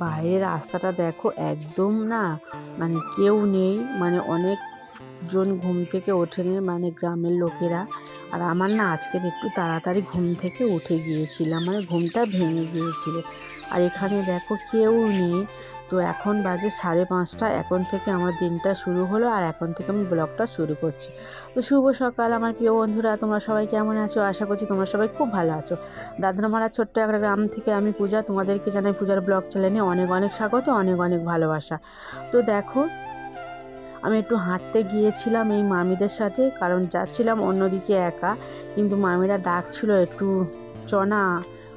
বাইরের রাস্তাটা দেখো একদম না মানে কেউ নেই মানে অনেক জন ঘুম থেকে ওঠেনি মানে গ্রামের লোকেরা। আর আমার না আজকের একটু তাড়াতাড়ি ঘুম থেকে উঠে গিয়েছিলাম মানে ঘুমটা ভেঙে গিয়েছিল। আর এখানে দেখো কেউ নেই তো এখন বাজে সাড়ে পাঁচটা। এখন থেকে আমার দিনটা শুরু হলো আর এখন থেকে আমি ব্লগটা শুরু করছি। তো শুভ সকাল আমার প্রিয় বন্ধুরা, তোমরা সবাই কেমন আছো? আশা করছি তোমরা সবাই খুব ভালো আছো। দাদনামারা ছোট্ট একটা গ্রাম থেকে আমি পূজা, তোমাদেরকে জানাই পূজার ব্লগ চ্যানেলে অনেক অনেক স্বাগত, অনেক অনেক ভালোবাসা। তো দেখো, আমি একটু হাঁটতে গিয়েছিলাম এই মামিদের সাথে, কারণ যাচ্ছিলাম অন্যদিকে একা, কিন্তু মামিরা ডাকছিল একটু, চনা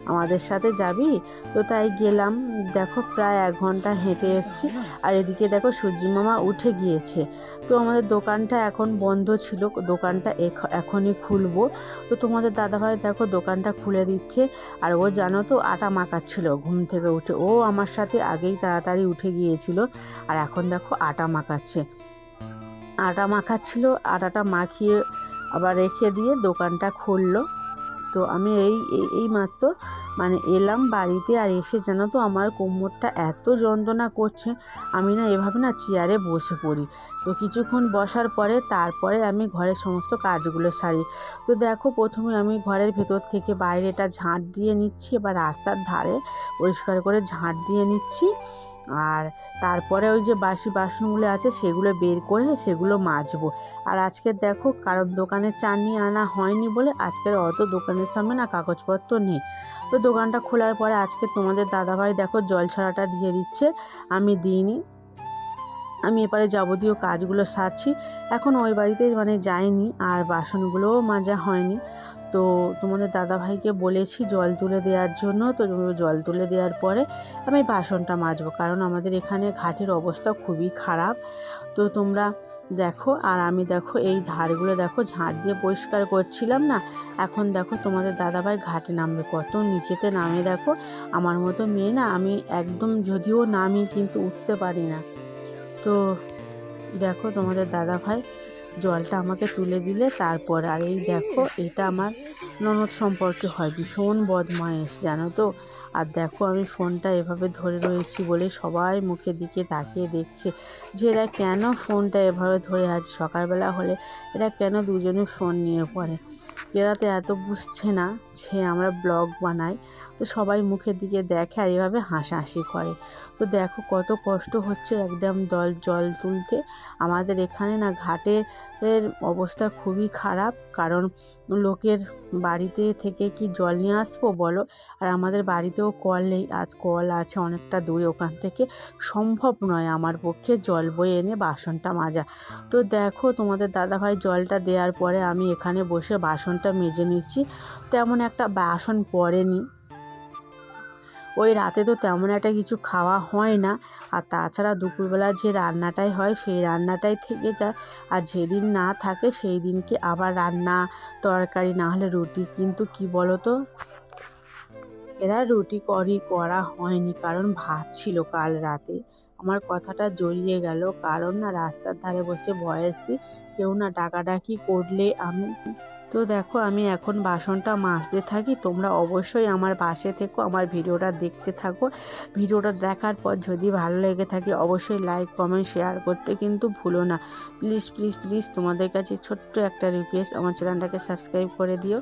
আমাদের সাথে যাবি? তো তাই গেলাম। দেখো প্রায় এক ঘণ্টা হেঁটে এসেছি। আর এদিকে দেখো সূর্যি মামা উঠে গিয়েছে। তো আমাদের দোকানটা এখন বন্ধ ছিল। দোকানটা এখ- এখনই খুলবো। তো তোমাদের দাদাভাই দেখো দোকানটা খুলে দিচ্ছে। আর ও জানো তো আটা মাখাচ্ছিল ঘুম থেকে উঠে। ও আমার সাথে আগেই তাড়াতাড়ি উঠে গিয়েছিল। আর এখন দেখো আটা মাখাচ্ছে। আটা মাখাচ্ছিল। আটাটা মাখিয়ে আবার রেখে দিয়ে দোকানটা খুললো। তো আমি এই, এই- মাত্র মানে এলাম বাড়িতে আর এসে যেন তো আমার কোমরটা এত যন্ত্রণা করছে, আমি না এভাবে না চেয়ারে বসে পড়ি। তো কিছুক্ষণ বসার পরে তারপরে আমি ঘরের সমস্ত কাজগুলো সারি। তো দেখো প্রথমে আমি ঘরের ভেতর থেকে বাইরেটা ঝাঁট দিয়ে নিচ্ছি, এবার রাস্তার ধারে পরিষ্কার করে ঝাঁট দিয়ে নিচ্ছি। আর তারপরে ওই যে বাসি বাসনগুলো আছে, সেগুলো বের করে সেগুলো মাজবো। আর আজকে দেখো কারণ দোকানে চাটনি আনা হয়নি বলে আজকের অত দোকানের সামনে না কাগজপত্র নেই। তো দোকানটা খোলার পরে আজকে তোমাদের দাদাভাই দেখো জল ছড়াটা দিয়ে দিচ্ছে, আমি দিইনি। আমি এবারে যাবতীয় কাজগুলো সারছি। এখন ওই বাড়িতে মানে যাইনি আর বাসনগুলোও মাজা হয়নি। তো তোমাদের দাদাভাইকে বলেছি জল তুলে দেওয়ার জন্য। তো জল তুলে দেওয়ার পরে আমি বাসনটা মাজবো। কারণ আমাদের এখানে ঘাটের অবস্থা খুবই খারাপ। তো তোমরা দেখো আর আমি দেখো এই ধারগুলো দেখো ঝাঁট দিয়ে পরিষ্কার করছিলাম না। এখন দেখো তোমাদের দাদাভাই ঘাটে নামবে। কত নিচেতে নামে দেখো। আমার মতো মেয়ে না আমি একদম যদিও নামি কিন্তু উঠতে পারি না। তো দেখো তোমাদের দাদাভাই জলটা আমাকে তুলে দিলে, তারপর আর এই দেখো, এটা আমার ননদ সম্পর্কে হয়, ভীষণ বদমায়েশ, জানো তো? আর দেখো আমি ফোনটা এভাবে ধরে রয়েছি বলে সবাই মুখের দিকে তাকিয়ে দেখছে। যে এরা কেন ফোনটা এভাবে ধরে আছে? সকালবেলা হলে এরা কেন দুজনে ফোন নিয়ে পড়ে? এরা তো এত বুঝছে না যে আমরা ব্লগ বানাই। তো সবাই মুখের দিকে দেখে আর এভাবে হাসাহাসি করে। তো দেখো কত কষ্ট হচ্ছে একদম দল জল তুলতে। আমাদের এখানে না ঘাটের এর অবস্থা খুবই খারাপ, কারণ লোকের বাড়িতে থেকে কি জল নিয়ে আসব বলো? আর আমাদের বাড়িতেও কল নেই, আর কল আছে অনেকটা দূরে, ওখান থেকে সম্ভব নয় আমার পক্ষে জল বয়ে এনে বাসনটা মাজা। তো দেখো তোমাদের দাদাভাই জলটা দেওয়ার পরে আমি এখানে বসে বাসনটা মেজে নিচ্ছি। তেমন একটা বাসন পড়েনি। ওই রাতে তো তেমন একটা কিছু খাওয়া হয় না। আর তাছাড়া দুপুরবেলা যে রান্নাটাই হয়, সেই রান্নাটাই থেকে যায়। আর যেদিন না থাকে, সেই দিনকে আবার রান্না, তরকারি, না হলে রুটি? কিন্তু কি বলো তো এরা রুটি করি করা হয়নি, কারণ ভাত ছিল কাল রাতে। আমার কথাটা জড়িয়ে গেল, কারণ না রাস্তার ধারে বসে বয়স দিই কেউ না ডাকাডাকি করলে আমি তো দেখো, আমি এখন বাসনটা মাজতে থাকি। তোমরা অবশ্যই আমার পাশে থেকো, আমার ভিডিওটা দেখতে থাকো। ভিডিওটা দেখার পর যদি ভালো লেগে থাকে, অবশ্যই লাইক কমেন্ট শেয়ার করতে কিন্তু ভুলো না। প্লিজ প্লিজ প্লিজ তোমাদের কাছে ছোট্ট একটা রিকোয়েস্ট আমার চ্যানেলটাকে সাবস্ক্রাইব করে দিও।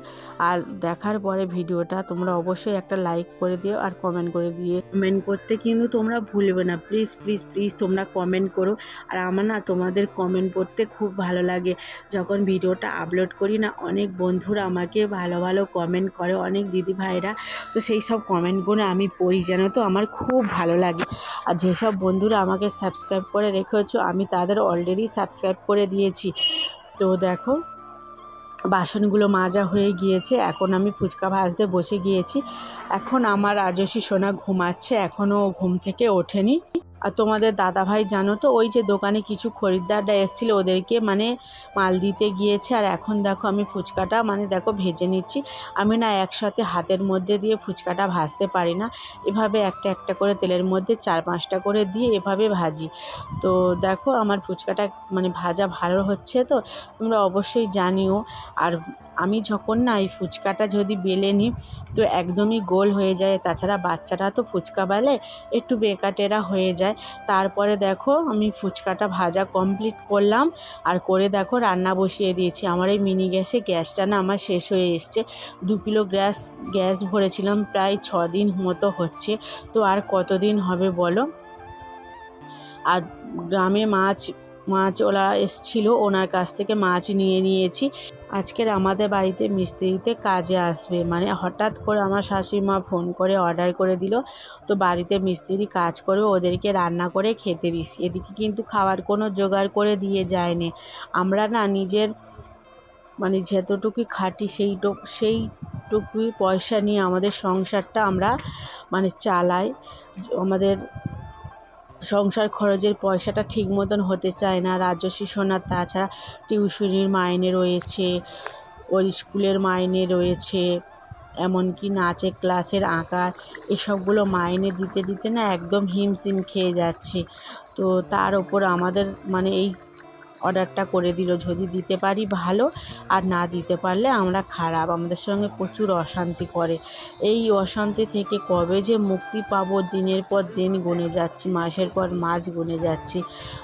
আর দেখার পরে ভিডিওটা তোমরা অবশ্যই একটা লাইক করে দিও আর কমেন্ট করে দিয়ে কমেন্ট করতে কিন্তু তোমরা ভুলবে না। প্লিজ প্লিজ প্লিজ তোমরা কমেন্ট করো। আর আমার না তোমাদের কমেন্ট পড়তে খুব ভালো লাগে। যখন ভিডিওটা আপলোড করি না, অনেক বন্ধুরা আমাকে ভালো ভালো কমেন্ট করে, অনেক দিদি ভাইরা তো সেই সব কমেন্টগুলো আমি পড়ি জানো তো আমার খুব ভালো লাগে। আর যেসব বন্ধুরা আমাকে সাবস্ক্রাইব করে রেখেছো, আমি তাদের অলরেডি সাবস্ক্রাইব করে দিয়েছি। তো দেখো, বাসনগুলো মাজা হয়ে গিয়েছে, এখন আমি ফুচকা ভাজতে বসে গিয়েছি। এখন আমার রাজস্বী সোনা ঘুমাচ্ছে এখনও ঘুম থেকে ওঠেনি। আর তোমাদের দাদাভাই জানো তো, ওই যে দোকানে কিছু খরিদ্দাররা এসেছিল, ওদেরকে মানে মাল দিতে গিয়েছে। আর এখন দেখো আমি ফুচকাটা মানে দেখো ভেজে নিচ্ছি। আমি না একসাথে হাতের মধ্যে দিয়ে ফুচকাটা ভাজতে পারি না। এভাবে একটা একটা করে তেলের মধ্যে চার পাঁচটা করে দিয়ে এভাবে ভাজি। তো দেখো আমার ফুচকাটা মানে ভাজা ভালো হচ্ছে তো, তোমরা অবশ্যই জানিও। আর আমি যখন না এই ফুচকাটা যদি বেলে নিই, তো একদমই গোল হয়ে যায়। তাছাড়া বাচ্চারা তো ফুচকা বেলে, একটু বেকাটেরা হয়ে যায়। তারপরে দেখো, আমি ফুচকাটা ভাজা কমপ্লিট করলাম। আর করে দেখো, রান্না বসিয়ে দিয়েছি। আমার এই মিনি গ্যাসে গ্যাসটা না আমার শেষ হয়ে এসছে। দু কিলো গ্যাস গ্যাস ভরেছিলাম, প্রায় ছ দিন মতো হচ্ছে। তো আর কতদিন হবে বলো? আর গ্রামে মাছ মাছওয়ালা এসছিল, ওনার কাছ থেকে মাছ নিয়ে নিয়েছি। আজকের আমাদের বাড়িতে মিস্ত্রিতে কাজে আসবে। মানে হঠাৎ করে আমার শাশুড়িমা ফোন করে অর্ডার করে দিল, তো বাড়িতে মিস্ত্রি কাজ করবে, ওদেরকে রান্না করে খেতে দিস এদিকে কিন্তু খাওয়ার কোনো জোগাড় করে দিয়ে যায়নি। আমরা না নিজের মানে যতটুকু খাটি সেইটুক সেইটুকুই পয়সা নিয়ে আমাদের সংসারটা আমরা মানে চালাই। আমাদের সংসার খরচের পয়সাটা ঠিক মতন হতে চায় না। রাজস্বী সোনার তাছাড়া টিউশনির মাইনে রয়েছে, ওর স্কুলের মাইনে রয়েছে, এমনকি নাচের ক্লাসের আঁকার এসবগুলো মাইনে দিতে দিতে না একদম হিমশিম খেয়ে যাচ্ছে। তো তার ওপর আমাদের মানে এই অর্ডারটা করে দিল। যদি দিতে পারি ভালো, আর না দিতে পারলে আমরা খারাপ। আমাদের সঙ্গে প্রচুর অশান্তি করে। এই অশান্তি থেকে কবে যে মুক্তি পাবো, দিনের পর দিন গুনে যাচ্ছি, মাসের পর মাস গুনে যাচ্ছি,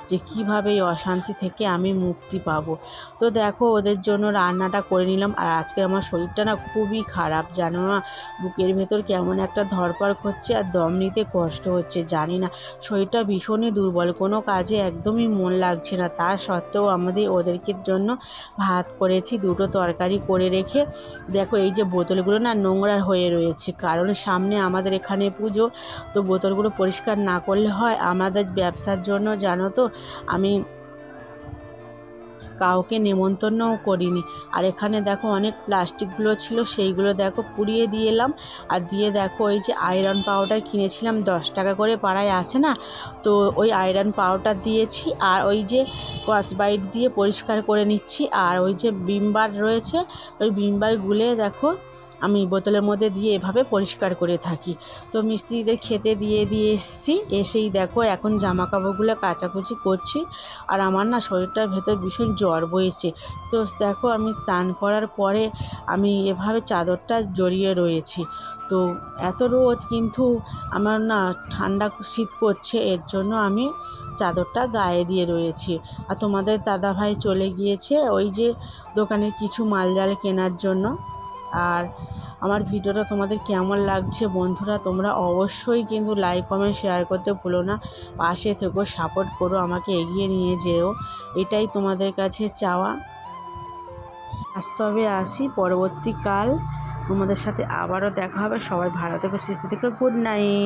যে কীভাবে এই অশান্তি থেকে আমি মুক্তি পাবো। তো দেখো, ওদের জন্য রান্নাটা করে নিলাম, আর আজকে আমার শরীরটা না খুবই খারাপ, জানো না? বুকের ভেতর কেমন একটা ধরপড় করছে, আর দম নিতে কষ্ট হচ্ছে, জানি না। শরীরটা ভীষণই দুর্বল, কোনো কাজে একদমই মন লাগছে না তার সত্ত্বেও আমাদের ওদেরকে জন্য ভাত করেছি, দুটো তরকারি করে রেখে। দেখো এই যে বোতলগুলো না নোংরা হয়ে রয়েছে, কারণ সামনে আমাদের এখানে পুজো, তো বোতলগুলো পরিষ্কার না করলে হয় আমাদের ব্যবসার জন্য, জানো তো? আমি কাউকে নেমন্তন্নও করিনি। আর এখানে দেখো অনেক প্লাস্টিকগুলো ছিল, সেইগুলো দেখো পুড়িয়ে দিয়ে এলাম। আর দিয়ে দেখো ওই যে আয়রন পাউডার কিনেছিলাম, দশ টাকা করে পাড়ায় আসে না? তো ওই আয়রন পাউডার দিয়েছি আর ওই যে স্কচবাইট দিয়ে পরিষ্কার করে নিচ্ছি। আর ওই যে বিমবার রয়েছে, ওই বিমবার গুলে দেখো আমি বোতলের মধ্যে দিয়ে এভাবে পরিষ্কার করে থাকি। তো মিস্ত্রিদের খেতে দিয়ে দিয়ে এসেছি। এসেই দেখো এখন জামা কাপড়গুলো কাচাকুচি করছি আর আমার না শরীরটার ভেতর ভীষণ জ্বর বয়েছে তো দেখো আমি স্নান করার পরে আমি এভাবে চাদরটা জড়িয়ে রয়েছি। তো এত রোদ কিন্তু আমার না ঠান্ডা শীত করছে, এর জন্য আমি চাদরটা গায়ে দিয়ে রয়েছি। আর তোমাদের দাদাভাই চলে গিয়েছে ওই যে দোকানের কিছু মালজাল কেনার জন্য। আর আমার ভিডিওটা তোমাদের কেমন লাগছে বন্ধুরা, তোমরা অবশ্যই কিন্তু লাইক কমেন্ট শেয়ার করতে ভুলো না। পাশে থেকো সাপোর্ট করো, আমাকে এগিয়ে নিয়ে যেও। এটাই তোমাদের কাছে চাওয়া। বাস্তবে তবে আসি, পরবর্তীকাল তোমাদের সাথে আবারও দেখা হবে। সবাই ভালো থেকে, সুস্থ থেকো গুড নাইট